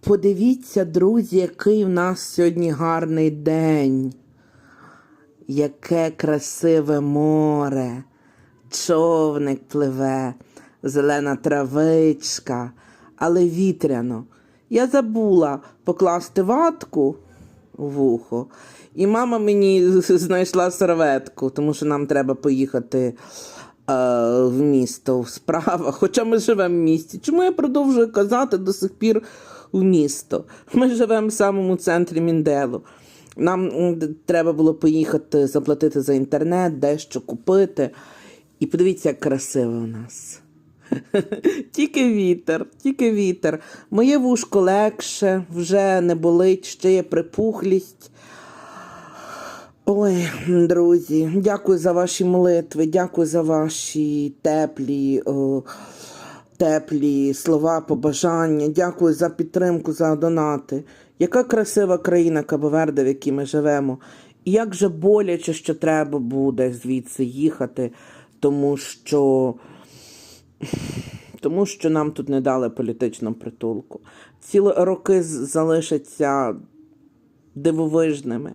Подивіться, друзі, який в нас сьогодні гарний день. Яке красиве море, човник пливе, зелена травичка, але вітряно. Я забула покласти ватку в вухо, і мама мені знайшла серветку, тому що нам треба поїхати е, в місто в справах. Хоча ми живемо в місті. Чому я продовжую казати до сих пір в місто? Ми живемо в самому центрі Мінделу. Нам треба було поїхати заплатити за інтернет, дещо купити. І подивіться, як красиво у нас. Тільки вітер, тільки вітер. Моє вушко легше, вже не болить, ще є припухлість. Ой, друзі, дякую за ваші молитви, дякую за ваші теплі, о, теплі слова, побажання. Дякую за підтримку, за донати. Яка красива країна Кабоверде, в якій ми живемо. І як же боляче, що треба буде звідси їхати, тому що тому що нам тут не дали політичну притулку. Цілі роки залишаться дивовижними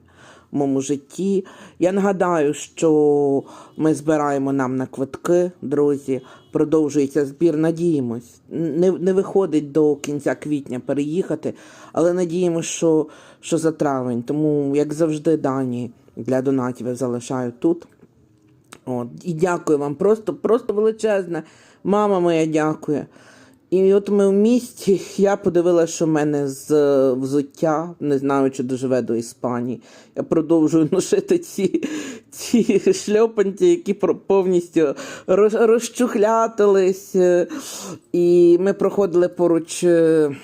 моєму житті. Я нагадаю, що ми збираємо нам на квитки, друзі. Продовжується збір. Надіємось. Не, не виходить до кінця квітня переїхати, але надіємося, що, що за травень. Тому, як завжди, дані для донатів я залишаю тут. От, і дякую вам, просто, просто величезне. Мама моя дякує. І от ми в місті, я подивилася, що в мене з е, взуття, не знаю, чи доживе до Іспанії. Я продовжую носити ці, ці шльопанці, які повністю роз, розчухлятились. Е, І ми проходили поруч. е,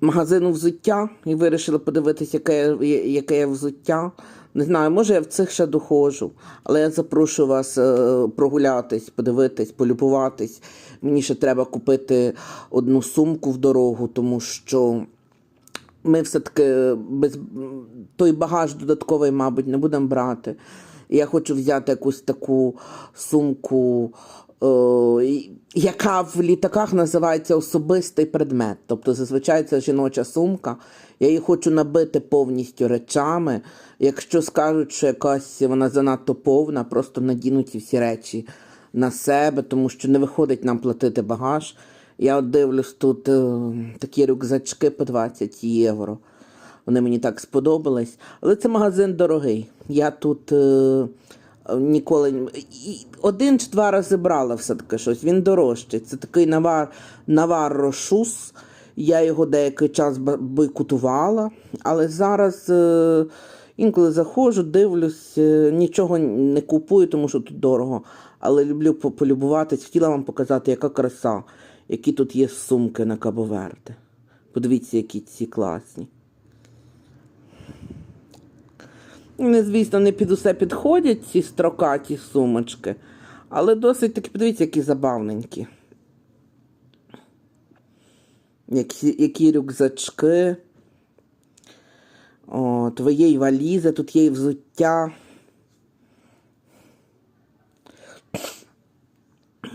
магазину взуття і вирішили подивитися, яке, яке взуття. Не знаю, може я в цих ще доходжу, але я запрошую вас е, прогулятись, подивитись, полюбуватись. Мені ще треба купити одну сумку в дорогу, тому що ми все-таки без той багаж додатковий, мабуть, не будемо брати. Я хочу взяти якусь таку сумку, яка в літаках називається особистий предмет. Тобто зазвичай це жіноча сумка. Я її хочу набити повністю речами. Якщо скажуть, що якась вона занадто повна, просто надіну ці всі речі на себе, тому що не виходить нам платити багаж. Я от дивлюсь тут е, такі рюкзачки по 20 євро. Вони мені так сподобались. Але це магазин дорогий. Я тут е, ніколи один чи два рази брала все-таки щось. Він дорожчий. Це такий навар, навар рошус. Я його деякий час бойкотувала, але зараз е, інколи заходжу, дивлюсь, е, нічого не купую, тому що тут дорого. Але люблю по- полюбуватись. Хотіла вам показати, яка краса, які тут є сумки на Кабоверде. Подивіться, які ці класні. Вони, звісно, не під усе підходять ці строкаті сумочки, але досить таки, подивіться, які забавненькі. Які, які рюкзачки. От, є й тут є і взуття.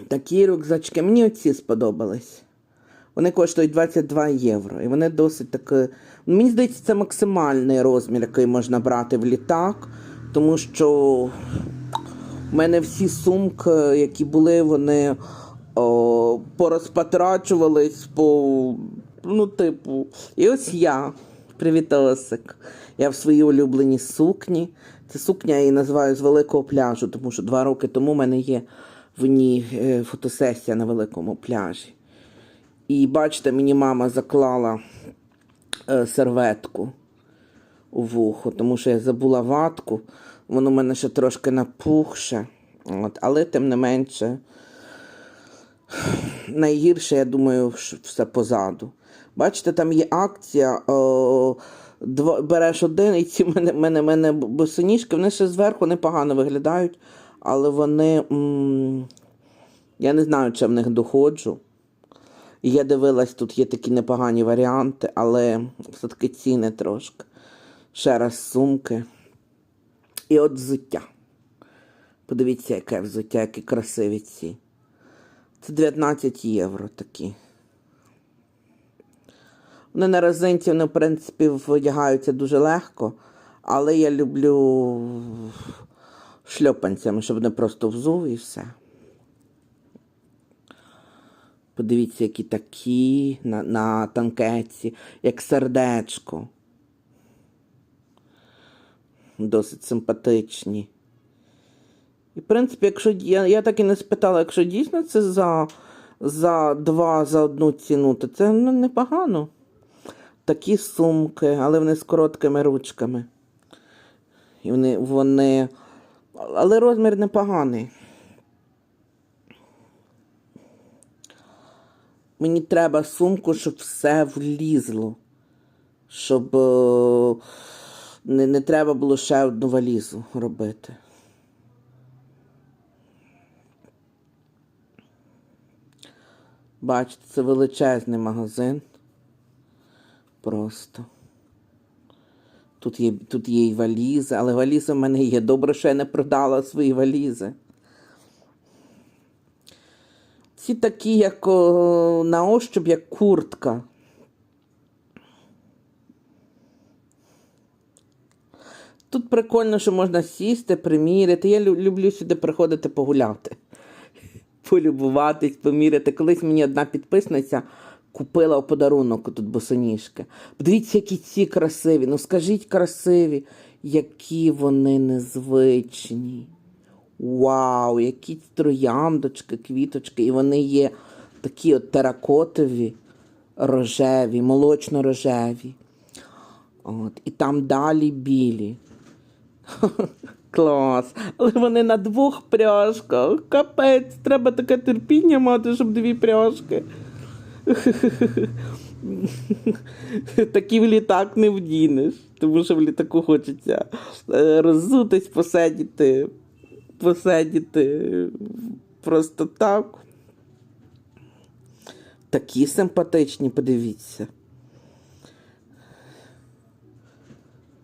Такі рюкзачки. Мені оці сподобались. Вони коштують 22 євро. І вони досить таки. Мені здається, це максимальний розмір, який можна брати в літак, тому що в мене всі сумки, які були, вони о, порозпатрачувались по. Ну, типу, і ось я, привітосик. Я в своїй улюбленій сукні. Це сукня я її називаю з великого пляжу, тому що два роки тому в мене є в ній е, фотосесія на великому пляжі. І бачите, мені мама заклала е, серветку у вухо, тому що я забула ватку. Воно в мене ще трошки напухше. От, але тим не менше, найгірше, я думаю, все позаду. Бачите, там є акція. О, два, береш один, і ці мене, мене, мене босоніжки, вони ще зверху непогано виглядають, але вони. М- я не знаю, чи в них доходжу. Я дивилась, тут є такі непогані варіанти, але все-таки ціни трошки. Ще раз сумки. І от взуття. Подивіться, яке взуття, які красиві ці. Це 19 євро такі. Вони на резинці, вони, в принципі, вдягаються дуже легко, але я люблю шльопанцями, щоб не просто взув і все. Подивіться, які такі на, на танкетці, як сердечко. Досить симпатичні. І, в принципі, якщо я, я так і не спитала, якщо дійсно це за, за два за одну ціну, то це ну, непогано. Такі сумки, але вони з короткими ручками. І вони, вони. Але розмір непоганий. Мені треба сумку, щоб все влізло. Щоб е, не, не треба було ще одну валізу робити. Бачите, це величезний магазин. Просто. Тут є, тут є і валізи, але валізи в мене є. Добре, що я не продала свої валізи. Ці такі, як на ощуп, як куртка. Тут прикольно, що можна сісти, приміряти. Я люблю сюди приходити погуляти, полюбуватись, поміряти. Колись мені одна підписниця купила у подарунок тут босоніжки. Подивіться, які ці красиві. Ну скажіть красиві, які вони незвичні. Вау, які трояндочки, квіточки, і вони є такі от теракотові, рожеві, молочно-рожеві. От, і там далі білі. Клас. Але вони на двох пряжках. Капець, треба таке терпіння мати, щоб дві пряжки. Такі в літак не вдінеш, тому що в літаку хочеться е, роззутись, посидіти, посидіти просто так. Такі симпатичні, подивіться.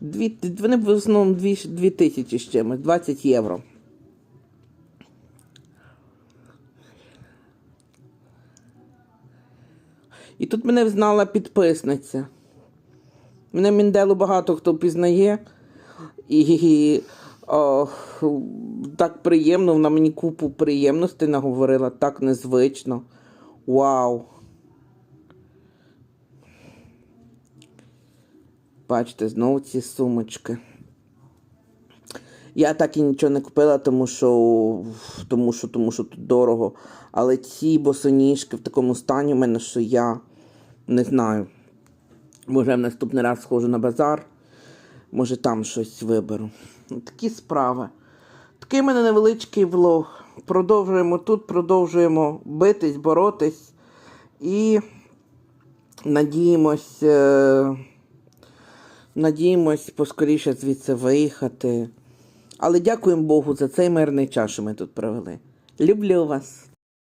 Дві, вони в основному дві, дві тисячі з чимось, 20 євро. І тут мене взнала підписниця. Мене Мінделу багато хто пізнає. І о, так приємно, вона мені купу приємностей наговорила, так незвично. Вау. Бачите, знову ці сумочки. Я так і нічого не купила, тому що, тому що, тому що тут дорого. Але ці босоніжки в такому стані в мене, що я не знаю. Може, я в наступний раз схожу на базар, може там щось виберу. Такі справи. Такий мене невеличкий влог. Продовжуємо тут, продовжуємо битись, боротись і надіємось. Е- Надіємось поскоріше звідси виїхати. Але дякуємо Богу за цей мирний час, що ми тут провели. Люблю вас.